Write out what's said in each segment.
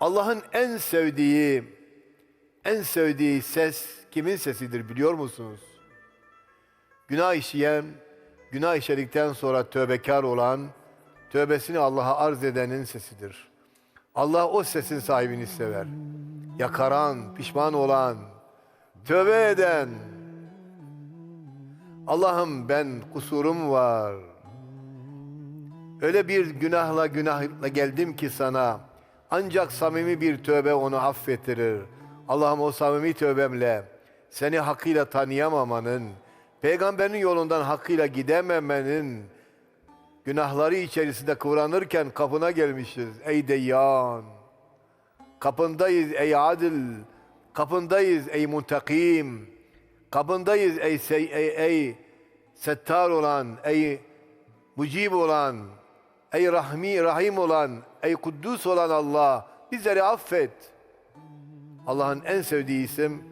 Allah'ın en sevdiği, en sevdiği ses kimin sesidir biliyor musunuz? Günah işleyen, günah işledikten sonra tövbekar olan, tövbesini Allah'a arz edenin sesidir. Allah o sesin sahibini sever. Yakaran, pişman olan, tövbe eden. Allah'ım ben kusurum var. Öyle bir günahla günahla geldim ki sana. Ancak samimi bir tövbe onu affettirir. Allah'ım o samimi tövbemle seni hakkıyla tanıyamamanın, peygamberin yolundan hakkıyla gidememenin, günahları içerisinde kıvranırken kapına gelmişiz. Ey Deyyan! Kapındayız ey adil. Kapındayız ey muntakim. Kapındayız ey, ey, ey settar olan, ey mucib olan, ey rahmi, rahim olan, ey kuddus olan Allah. Bizleri affet. Allah'ın en sevdiği isim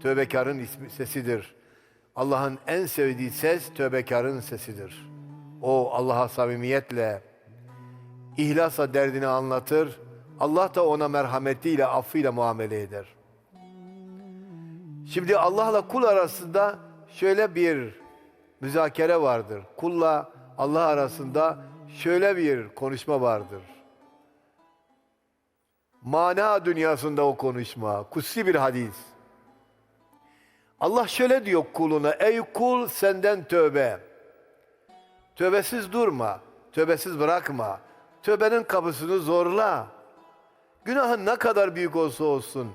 tövbekarın ismi, sesidir. Allah'ın en sevdiği ses tövbekarın sesidir. O Allah'a samimiyetle, ihlasla derdini anlatır. Allah da ona merhametiyle, affıyla muamele eder. Şimdi Allah'la kul arasında şöyle bir müzakere vardır. Kulla Allah arasında şöyle bir konuşma vardır. Mana dünyasında o konuşma. Kutsi bir hadis. Allah şöyle diyor kuluna. Ey kul senden tövbe. Tövbesiz durma. Tövbesiz bırakma. Tövbenin kapısını zorla. Günahın ne kadar büyük olsa olsun.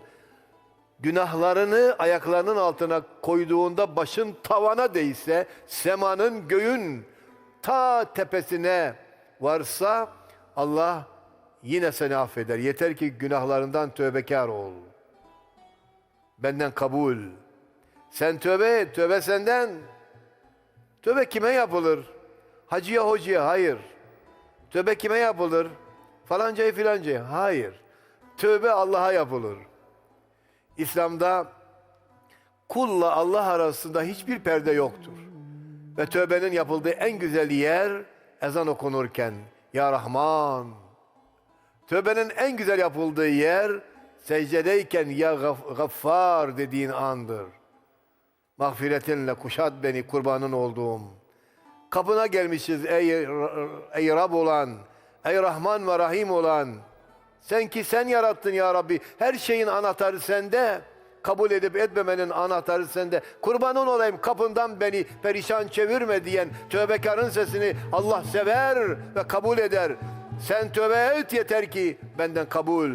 Günahlarını ayaklarının altına koyduğunda başın tavana değse, semanın göğün ta tepesine varsa Allah yine seni affeder. Yeter ki günahlarından tövbekar ol. Benden kabul. Sen tövbe et, tövbe senden. Tövbe kime yapılır? Hacıya hocaya hayır. Tövbe kime yapılır? Falancaya filancaya hayır. Tövbe Allah'a yapılır. İslam'da kulla Allah arasında hiçbir perde yoktur. Ve tövbenin yapıldığı en güzel yer ezan okunurken Ya Rahman. Tövbenin en güzel yapıldığı yer secdedeyken Ya Gaf- Gaffar dediğin andır. Mağfiretinle kuşat beni kurbanın olduğum. Kapına gelmişiz ey, ey Rab olan, ey Rahman ve Rahim olan. Sen ki sen yarattın ya Rabbi. Her şeyin anahtarı sende. Kabul edip etmemenin anahtarı sende. Kurbanın olayım kapından beni perişan çevirme diyen tövbekarın sesini Allah sever ve kabul eder. Sen tövbe et yeter ki benden kabul.